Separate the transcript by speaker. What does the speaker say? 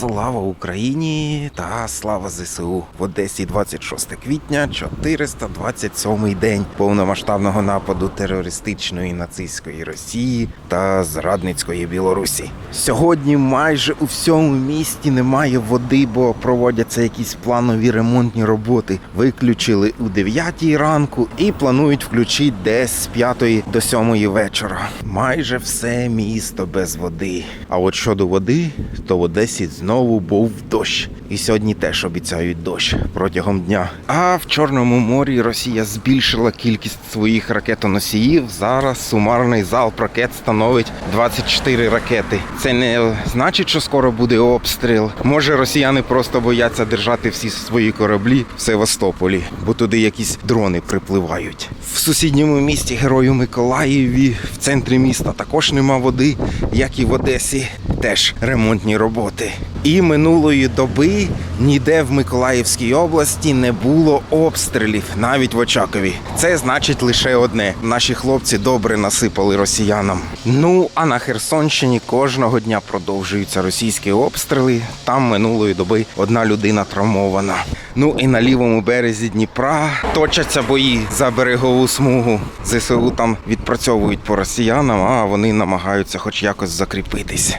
Speaker 1: Слава Україні та слава ЗСУ в Одесі 26 квітня, 427 день повномасштабного нападу терористичної нацистської Росії та зрадницької Білорусі. Сьогодні майже у всьому місті немає води, бо проводяться якісь планові ремонтні роботи. Виключили у 9 ранку і планують включити десь з 5 до 7 вечора. Майже все місто без води. А от щодо води, то в Одесі знову був дощ. І сьогодні теж обіцяють дощ протягом дня. А в Чорному морі Росія збільшила кількість своїх ракетоносіїв. Зараз сумарний залп ракет становить 24 ракети. Це не значить, що скоро буде обстріл. Може, росіяни просто бояться держати всі свої кораблі в Севастополі, бо туди якісь дрони припливають. В сусідньому місті Герою Миколаєві в центрі міста також нема води, як і в Одесі. Теж ремонтні роботи. І минулої доби ніде в Миколаївській області не було обстрілів, навіть в Очакові. Це значить лише одне: наші хлопці добре насипали росіянам. Ну а на Херсонщині кожного дня продовжуються російські обстріли. Там минулої доби одна людина травмована. Ну і на лівому березі Дніпра точаться бої за берегову смугу. ЗСУ там відпрацьовують по росіянам, а вони намагаються хоч якось закріпитись.